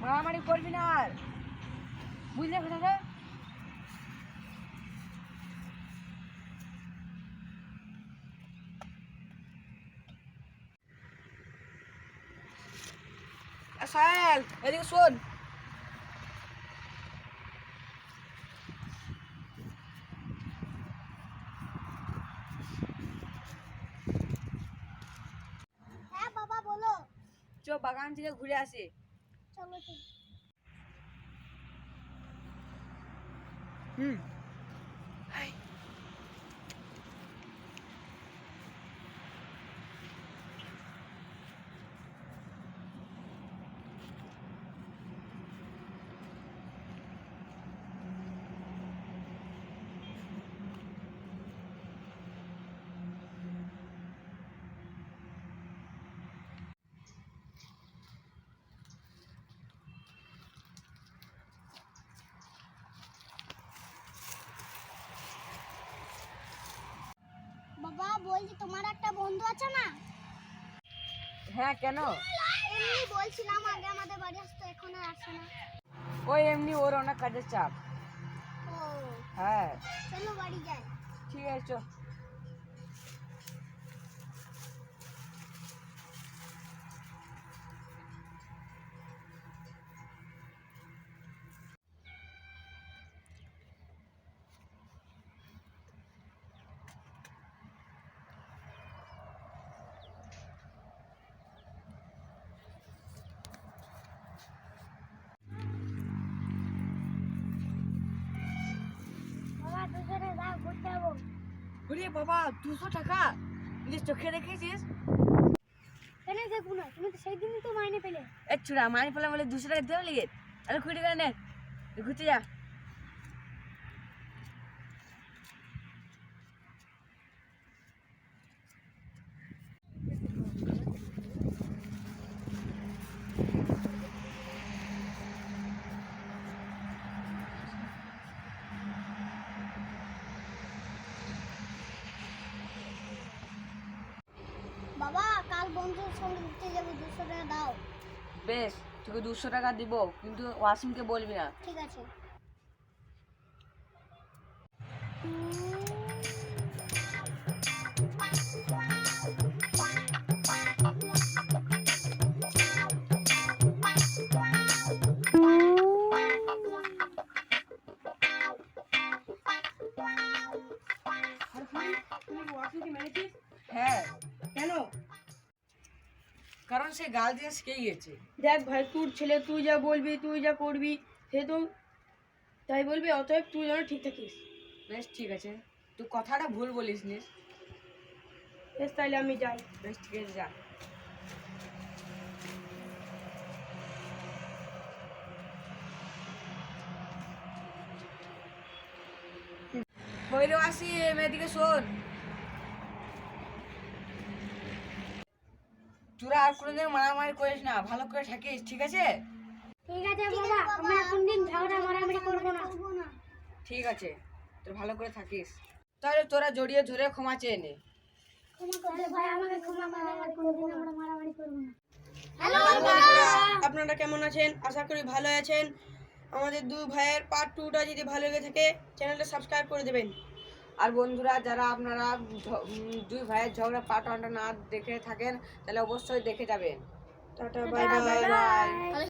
মারামারি হ্যাঁ? করবি না আর। বুঝলে কথাটা? সাহেল এদিকে শোন হ্যাঁ বাবা বলো চ বাগান থেকে ঘুরে আসে। হুম বাবা বলছি তোমার একটা বন্ধু আছে না? হ্যাঁ কেন? এমনি বলছিলাম আগে আমাদের বাড়ি আসতো এখন আর আসে না। ওই এমনি ওর অনেক কাজের চাপ। ও। হ্যাঁ। চলো বাড়ি যাই। ঠিক আছে চ বাবা দুজনে যাও ঘুরতে যাব ওরে বাবা দুশো টাকা। নিজের চোখে দেখেছিস কেন দেখব না তুমি তো সেই দিনই তো মাইনে পেলে। এ চুরা মাইনে পেলে বলে দুশো টাকা দেওয়া লেগে। আরে কুড়ি টাকা নে। ঘুরতে যা বাবা কাল বন্ধুর সঙ্গে ঘুরতে যাব দুশো টাকা দাও। বেশ তোকে দুশো টাকা দিব কিন্তু ওয়াসিমকে বলবি না। ঠিক আছে। হ্যাঁ। কেন? কারণ সে গাল দিয়ে শিখে গিয়েছে দেখ ভাই তোর ছেলে তুই যা বলবি তুই যা করবি সে তো তাই বলবি অতএব তুই যেন ঠিক থাকিস। বেশ ঠিক আছে। তুই কথাটা ভুল বলিস নিস বেশ তাইলে আমি যাই। বেশ ঠিক আছে যা। বইরে আসি মেয়েদিকে শোন। তোরা আর কোনোদিন মারামারি করিস না ভালো করে থাকিস ঠিক আছে? ঠিক আছে বাবা আমরা কোনদিন ঝগড়া মারামারি করব না। ঠিক আছে তোর ভালো করে থাকিস। তাহলে তোরা জড়িয়ে ধরে ক্ষমা চেয়ে নে। আপনারা কেমন আছেন? আশা করি ভালো আছেন। আমাদের দু ভাইয়ের পার্ট টুটা যদি ভালো লেগে থাকে চ্যানেলটা সাবস্ক্রাইব করে দেবেন। আর বন্ধুরা যারা আপনারা দুই ভাইয়ের ঝগড়া পার্ট ওয়ানটা না দেখে থাকেন তাহলে অবশ্যই দেখে যাবেন। Tata bye bye